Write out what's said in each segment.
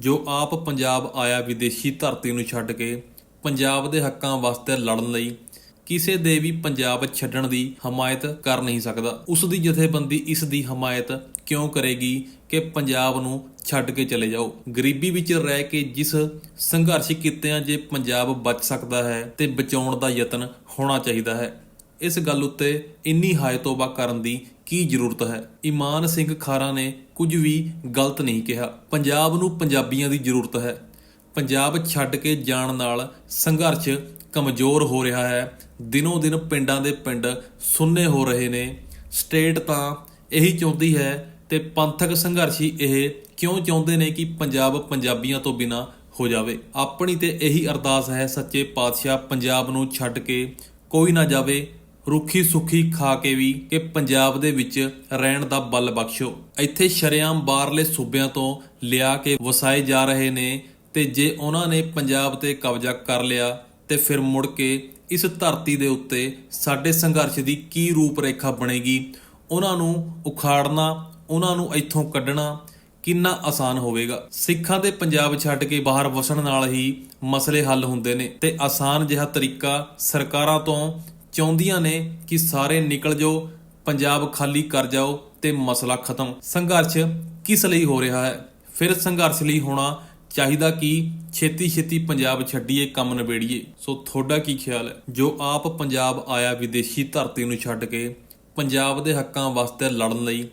ਜੋ ਆਪ ਪੰਜਾਬ ਆਇਆ ਵਿਦੇਸ਼ੀ ਧਰਤੀ ਨੂੰ ਛੱਡ ਕੇ ਪੰਜਾਬ ਦੇ ਹੱਕਾਂ ਵਾਸਤੇ ਲੜਨ ਲਈ, ਕਿਸੇ ਦੇ ਵੀ ਪੰਜਾਬ ਛੱਡਣ ਦੀ ਹਮਾਇਤ ਕਰ ਨਹੀਂ ਸਕਦਾ। ਉਸ ਦੀ ਜਥੇਬੰਦੀ ਇਸ ਦੀ ਹਮਾਇਤ ਕਿਉਂ ਕਰੇਗੀ ਕਿ ਪੰਜਾਬ ਨੂੰ ਛੱਡ ਕੇ ਚਲੇ ਜਾਓ? ਗਰੀਬੀ ਵਿੱਚ ਰਹਿ ਕੇ ਜਿਸ ਸੰਘਰਸ਼ ਕੀਤਿਆਂ ਜੇ ਪੰਜਾਬ ਬਚ ਸਕਦਾ ਹੈ, ਤੇ ਬਚਾਉਣ ਦਾ ਯਤਨ ਹੋਣਾ ਚਾਹੀਦਾ ਹੈ। ਇਸ ਗੱਲ ਉੱਤੇ ਇੰਨੀ ਹਾਇ ਤੋਬਾ ਕਰਨ ਦੀ ਕੀ ਜ਼ਰੂਰਤ ਹੈ? ਇਮਾਨ ਸਿੰਘ ਖਾਰਾ ਨੇ ਕੁਝ ਵੀ ਗਲਤ ਨਹੀਂ ਕਿਹਾ। ਪੰਜਾਬ ਨੂੰ ਪੰਜਾਬੀਆਂ ਦੀ ਜ਼ਰੂਰਤ ਹੈ। ਪੰਜਾਬ ਛੱਡ ਕੇ ਜਾਣ ਨਾਲ ਸੰਘਰਸ਼ ਕਮਜ਼ੋਰ ਹੋ ਰਿਹਾ ਹੈ। ਦਿਨੋ ਦਿਨ ਪਿੰਡਾਂ ਦੇ ਪਿੰਡ ਸੁੰਨੇ ਹੋ ਰਹੇ ਨੇ। ਸਟੇਟ ਤਾਂ ਇਹੀ ਚਾਹੁੰਦੀ ਹੈ ਤੇ ਪੰਥਕ ਸੰਘਰਸ਼ੀ ਇਹ ਕਿਉਂ ਚਾਹੁੰਦੇ ਨੇ ਕਿ ਪੰਜਾਬ ਪੰਜਾਬੀਆਂ ਤੋਂ ਬਿਨਾ ਹੋ ਜਾਵੇ? ਆਪਣੀ ਤੇ ਇਹੀ ਅਰਦਾਸ ਹੈ, ਸੱਚੇ ਪਾਤਸ਼ਾਹ ਪੰਜਾਬ ਨੂੰ ਛੱਡ ਕੇ ਕੋਈ ਨਾ ਜਾਵੇ। ਰੁੱਖੀ ਸੁੱਖੀ ਖਾ ਕੇ ਵੀ ਕਿ ਪੰਜਾਬ ਦੇ ਵਿੱਚ ਰਹਿਣ ਦਾ ਬਲ ਬਖਸ਼ੋ। ਇੱਥੇ ਸ਼ਰੇਆਮ ਬਾਹਰਲੇ ਸੂਬਿਆਂ ਤੋਂ ਲਿਆ ਕੇ ਵਸਾਏ ਜਾ ਰਹੇ ਨੇ ਤੇ ਜੇ ਉਹਨਾਂ ਨੇ ਪੰਜਾਬ ਤੇ ਕਬਜ਼ਾ ਕਰ ਲਿਆ, ਤੇ ਫਿਰ ਮੁੜ ਕੇ ਇਸ ਧਰਤੀ ਦੇ ਉੱਤੇ ਸਾਡੇ ਸੰਘਰਸ਼ ਦੀ ਕੀ ਰੂਪਰੇਖਾ ਬਣੇਗੀ? ਉਹਨਾਂ ਨੂੰ ਉਖਾੜਨਾ, ਉਹਨਾਂ ਨੂੰ ਇੱਥੋਂ ਕੱਢਣਾ ਕਿੰਨਾ ਆਸਾਨ ਹੋਵੇਗਾ? ਸਿੱਖਾਂ ਦੇ ਪੰਜਾਬ ਛੱਡ ਕੇ ਬਾਹਰ ਵਸਣ ਨਾਲ ਹੀ ਮਸਲੇ ਹੱਲ ਹੁੰਦੇ ਨੇ ਤੇ ਆਸਾਨ ਜਿਹਾ ਤਰੀਕਾ ਸਰਕਾਰਾਂ ਤੋਂ ਚਾਹੁੰਦੀਆਂ ਨੇ ਕਿ ਸਾਰੇ ਨਿਕਲ ਜਾਓ, ਪੰਜਾਬ ਖਾਲੀ ਕਰ ਜਾਓ ਤੇ ਮਸਲਾ ਖਤਮ। ਸੰਘਰਸ਼ ਕਿਸ ਲਈ ਹੋ ਰਿਹਾ ਹੈ? ਫਿਰ ਸੰਘਰਸ਼ ਲਈ ਹੋਣਾ ਚਾਹੀਦਾ ਕਿ ਛੇਤੀ ਛੇਤੀ ਪੰਜਾਬ ਛੱਡੀਏ, ਕੰਮ ਨਿਬੇੜੀਏ। ਸੋ ਤੁਹਾਡਾ ਕੀ ਖਿਆਲ ਹੈ? ਜੋ ਆਪ ਪੰਜਾਬ ਆਇਆ ਵਿਦੇਸ਼ੀ ਧਰਤੀ ਨੂੰ ਛੱਡ ਕੇ, ਪੰਜਾਬ ਦੇ ਹੱਕਾਂ ਵਾਸਤੇ ਲੜਨ ਲਈ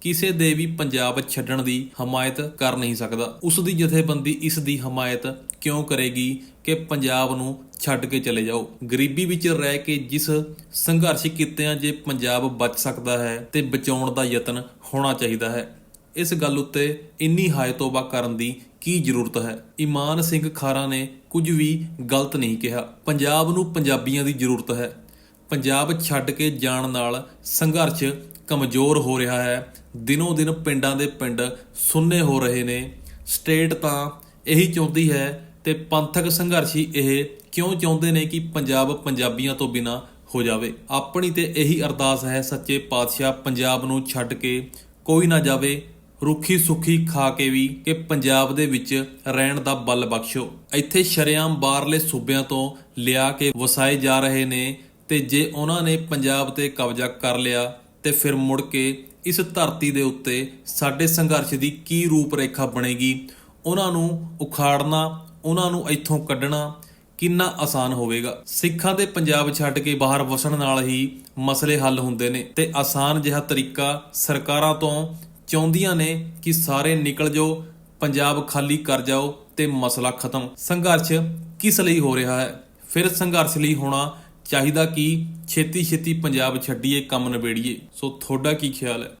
ਕਿਸੇ ਦੇ ਵੀ ਪੰਜਾਬ ਛੱਡਣ ਦੀ ਹਮਾਇਤ ਕਰ ਨਹੀਂ ਸਕਦਾ। ਉਸ ਦੀ ਜਥੇਬੰਦੀ ਇਸ ਦੀ ਹਮਾਇਤ ਕਿਉਂ ਕਰੇਗੀ ਕਿ ਪੰਜਾਬ ਨੂੰ ਛੱਡ ਕੇ ਚਲੇ ਜਾਓ? ਗਰੀਬੀ ਵਿੱਚ ਰਹਿ ਕੇ ਜਿਸ ਸੰਘਰਸ਼ ਕੀਤਿਆਂ ਜੇ ਪੰਜਾਬ ਬਚ ਸਕਦਾ ਹੈ ਤੇ ਬਚਾਉਣ ਦਾ ਯਤਨ ਹੋਣਾ ਚਾਹੀਦਾ ਹੈ। ਇਸ ਗੱਲ ਉੱਤੇ ਇੰਨੀ ਹਾਇ ਤੋਬਾ ਕਰਨ ਦੀ ਕੀ ਜ਼ਰੂਰਤ ਹੈ? ਇਮਾਨ ਸਿੰਘ ਖਾਰਾ ਨੇ ਕੁਝ ਵੀ ਗਲਤ ਨਹੀਂ ਕਿਹਾ। ਪੰਜਾਬ ਨੂੰ ਪੰਜਾਬੀਆਂ ਦੀ ਜ਼ਰੂਰਤ ਹੈ। ਪੰਜਾਬ ਛੱਡ ਕੇ ਜਾਣ ਨਾਲ ਸੰਘਰਸ਼ ਕਮਜ਼ੋਰ ਹੋ ਰਿਹਾ ਹੈ। ਦਿਨੋ ਦਿਨ ਪਿੰਡਾਂ ਦੇ ਪਿੰਡ ਸੁੰਨੇ ਹੋ ਰਹੇ ਨੇ। ਸਟੇਟ ਤਾਂ ਇਹੀ ਚਾਹੁੰਦੀ ਹੈ ਤੇ ਪੰਥਕ ਸੰਘਰਸ਼ੀ ਇਹ ਕਿਉਂ ਚਾਹੁੰਦੇ ਨੇ ਕਿ ਪੰਜਾਬ ਪੰਜਾਬੀਆਂ ਤੋਂ ਬਿਨਾ ਹੋ ਜਾਵੇ? ਆਪਣੀ ਤੇ ਇਹੀ ਅਰਦਾਸ ਹੈ, ਸੱਚੇ ਪਾਤਸ਼ਾਹ ਪੰਜਾਬ ਨੂੰ ਛੱਡ ਕੇ ਕੋਈ ਨਾ ਜਾਵੇ, ਰੁੱਖੀ ਸੁੱਖੀ ਖਾ ਕੇ ਵੀ ਕਿ ਪੰਜਾਬ ਦੇ ਵਿੱਚ ਰਹਿਣ ਦਾ ਬਲ ਬਖਸ਼ੋ। ਇੱਥੇ ਸ਼ਰੇਆਮ ਬਾਹਰਲੇ ਸੂਬਿਆਂ ਤੋਂ ਲਿਆ ਕੇ ਵਸਾਏ ਜਾ ਰਹੇ ਨੇ ਤੇ ਜੇ ਉਹਨਾਂ ਨੇ ਪੰਜਾਬ ਤੇ ਕਬਜ਼ਾ ਕਰ ਲਿਆ, ਤੇ ਫਿਰ ਮੁੜ ਕੇ ਇਸ ਧਰਤੀ ਦੇ ਉੱਤੇ ਸਾਡੇ ਸੰਘਰਸ਼ ਦੀ ਕੀ ਰੂਪਰੇਖਾ ਬਣੇਗੀ? ਉਹਨਾਂ ਨੂੰ ਉਖਾੜਨਾ ਉਹਨਾਂ ਨੂੰ ਇੱਥੋਂ ਕੱਢਣਾ ਕਿੰਨਾ ਆਸਾਨ ਹੋਵੇਗਾ। ਸਿੱਖਾਂ ਦੇ ਪੰਜਾਬ ਛੱਡ ਕੇ ਬਾਹਰ ਵਸਣ ਨਾਲ ਹੀ ਮਸਲੇ ਹੱਲ ਹੁੰਦੇ ਨੇ ਤੇ ਆਸਾਨ ਜਿਹਾ ਤਰੀਕਾ ਸਰਕਾਰਾਂ ਤੋਂ ਚਾਹੁੰਦੀਆਂ ਨੇ ਕਿ ਸਾਰੇ ਨਿਕਲ ਜਾਓ, ਪੰਜਾਬ ਖਾਲੀ ਕਰ ਜਾਓ ਤੇ ਮਸਲਾ ਖਤਮ। ਸੰਘਰਸ਼ ਕਿਸ ਲਈ ਹੋ ਰਿਹਾ ਹੈ? ਫਿਰ ਸੰਘਰਸ਼ ਲਈ ਹੋਣਾ ਚਾਹੀਦਾ ਕਿ ਛੇਤੀ ਛੇਤੀ ਪੰਜਾਬ ਛੱਡੀਏ, ਕੰਮ ਨਿਬੇੜੀਏ। ਸੋ ਤੁਹਾਡਾ ਕੀ ਖਿਆਲ ਹੈ?